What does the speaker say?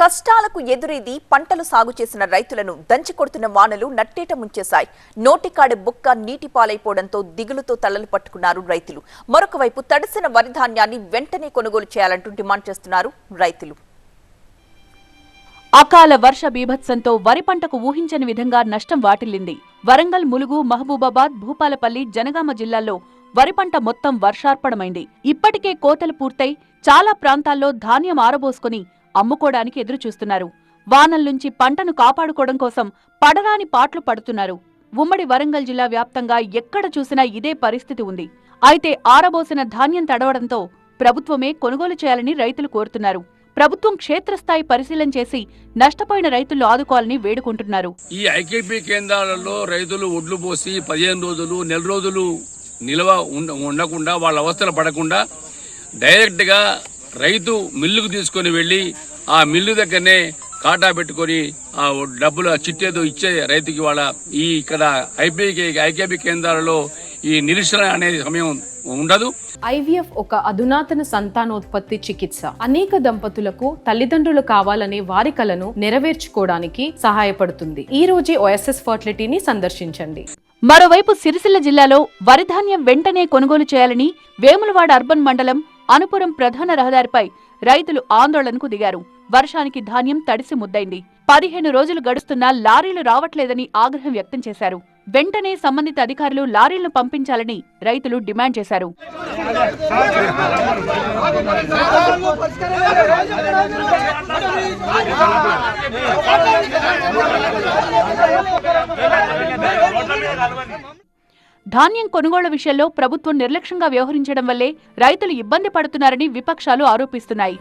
కష్టాలకు ఎదురేది పంటలు సాగు చేసిన రైతులను దంచికొడుతున్న వానలు నట్టేట ముంచేశాయి. నోటికాడి బుక్క నీటి పాలైపోవడంతో దిగులుతో తలలు పట్టుకున్నారు రైతులు. మరొక వైపు తడిసిన వరి ధాన్యాన్ని వెంటనే కొనుగోలు చేయాలంటూ డిమాండ్ చేస్తున్నారు రైతులు. అకాల వర్ష బీభత్సంతో వరి పంటకు ఊహించని విధంగా నష్టం వాటిల్లింది. వరంగల్ ములుగు మహబూబాబాద్ భూపాలపల్లి జనగామ జిల్లాల్లో వరి పంట మొత్తం వర్షార్పణమైంది. ఇప్పటికే కోతలు పూర్తయి చాలా ప్రాంతాల్లో ధాన్యం ఆరబోసుకుని అమ్ముకోడానికి ఎదురుచూస్తున్నారు వానల నుంచి పంటను కాపాడుకోవడం కోసం పడరాని పాట్లు పడుతున్నారు. ఉమ్మడి వరంగల్ జిల్లా వ్యాప్తంగా ఎక్కడ చూసినా ఇదే పరిస్థితి ఉంది. అయితే ఆరబోసిన ధాన్యం తడవడంతో ప్రభుత్వమే కొనుగోలు చేయాలని రైతులు కోరుతున్నారు. ప్రభుత్వం క్షేత్రస్థాయి పరిశీలన చేసి నష్టపోయిన రైతులు ఆదుకోవాలని వేడుకుంటున్నారు. ఈ ఐకేపీ కేంద్రాలలో రైతులు ఒడ్లు పోసి పదిహేను రోజులు నెల రోజులు నిల్వ ఉండ- ఉండకుండా వాళ్ళ అవస్థలు పడకుండా డైరెక్ట్గా రైతు మిల్లుకు తీసుకొని వెళ్ళి ఆ మిల్లు దగ్గరనే కాటా పెట్టుకొని ఆ డబ్బులు చిట్టేదో ఇచ్చే రైతుకి వాళ్ళ ఈ ఇక్కడ ఐకేపీ కేంద్రాలలో ఈ నిరీక్షణ అనేది సమయం ఉండదు. ఐవీఎఫ్ ఒక అధునాతన సంతానోత్పత్తి చికిత్స. అనేక దంపతులకు తల్లిదండ్రులు కావాలనే వారి కలను నెరవేర్చుకోవడానికి సహాయపడుతుంది. ఈ రోజే ఓఎస్ఎస్ ఫర్టిలిటీని సందర్శించండి. మరోవైపు సిరిసిల్ల జిల్లాలో వరిధాన్యం వెంటనే కొనుగోలు చేయాలని వేములవాడ అర్బన్ మండలం అనుపురం ప్రధాన రహదారిపై రైతులు ఆందోళనకు దిగారు. వర్షానికి ధాన్యం తడిసి ముద్దైంది. పదిహేను రోజులు గడుస్తున్నా లారీలు రావట్లేదని ఆగ్రహం వ్యక్తం చేశారు. వెంటనే సంబంధిత అధికారులు లారీలను పంపించాలని రైతులు డిమాండ్ చేశారు. ధాన్యం కొనుగోళ్ళ విషయంలో ప్రభుత్వం నిర్లక్ష్యంగా వ్యవహరించడం వల్లే రైతులు ఇబ్బంది పడుతున్నారని విపక్షాలు ఆరోపిస్తున్నాయి.